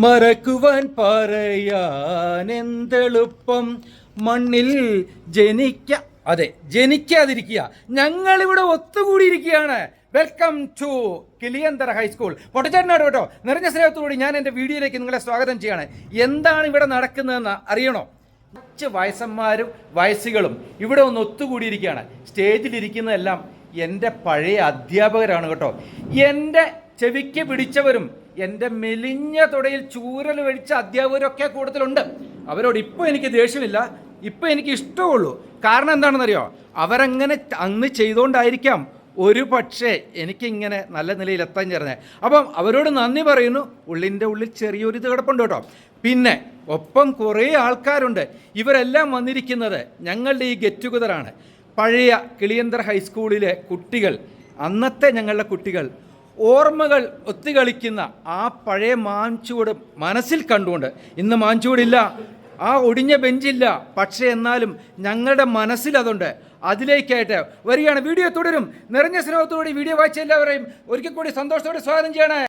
മറക്കുവാൻ പറയാൻ എന്തെളുപ്പം? മണ്ണിൽ ജനിക്ക അതെ ജനിക്കാതിരിക്കുക. ഞങ്ങളിവിടെ ഒത്തുകൂടിയിരിക്കുകയാണ്. Welcome to Kiliyanthara high school പൊട്ടച്ചേട്ടനോട് കേട്ടോ നിറഞ്ഞ സ്നേഹത്തോടുകൂടി ഞാൻ എന്റെ വീഡിയോയിലേക്ക് നിങ്ങളെ സ്വാഗതം ചെയ്യാണ്. എന്താണ് ഇവിടെ നടക്കുന്നതെന്ന് അറിയണോ? കുറച്ച് വയസ്സന്മാരും വയസ്സുകളും ഇവിടെ ഒന്ന് ഒത്തുകൂടിയിരിക്കുകയാണ്. സ്റ്റേജിലിരിക്കുന്നതെല്ലാം എന്റെ പഴയ അധ്യാപകരാണ് കേട്ടോ. എന്റെ ചെവിക്ക് പിടിച്ചവരും എന്റെ മെലിഞ്ഞ തുടയിൽ ചൂരൽ വെടിച്ച അധ്യാപകരൊക്കെ കൂടുതലുണ്ട്. അവരോട് ഇപ്പോൾ എനിക്ക് ദേഷ്യമില്ല ഇപ്പോൾ എനിക്ക് ഇഷ്ടമുള്ളൂ കാരണം എന്താണെന്നറിയോ? അവരങ്ങനെ അന്ന് ചെയ്തുകൊണ്ടായിരിക്കാം ഒരു പക്ഷേ എനിക്കിങ്ങനെ നല്ല നിലയിൽ എത്താൻ ചേർന്നത് അപ്പം അവരോട് നന്ദി പറയുന്നു. ഉള്ളിന്റെ ഉള്ളിൽ ചെറിയൊരു ഇത് കിടപ്പുണ്ട് കേട്ടോ. പിന്നെ ഒപ്പം കുറേ ആൾക്കാരുണ്ട്. ഇവരെല്ലാം വന്നിരിക്കുന്നത് ഞങ്ങളുടെ ഈ ഗെറ്റ് ടുഗതറാണ് പഴയ കിളിയന്തർ ഹൈസ്കൂളിലെ കുട്ടികൾ അന്നത്തെ ഞങ്ങളുടെ കുട്ടികൾ ഓർമ്മകൾ ഒത്തുകളിക്കുന്ന ആ പഴയ മാഞ്ചുവട് മനസ്സിൽ കണ്ടുകൊണ്ട് ഇന്ന് മാഞ്ചുവടില്ല ആ ഒടിഞ്ഞ ബെഞ്ചില്ല. പക്ഷേ എന്നാലും ഞങ്ങളുടെ മനസ്സിൽ അതുണ്ട്. അതിലേക്കായിട്ട് വരികയാണ്. വീഡിയോ തുടരും. നിറഞ്ഞ സ്നേഹത്തോടെ വീഡിയോ വായിച്ച എല്ലാവരെയും ഒരിക്കൽ കൂടി സന്തോഷത്തോടെ സ്വാഗതം ചെയ്യണേ.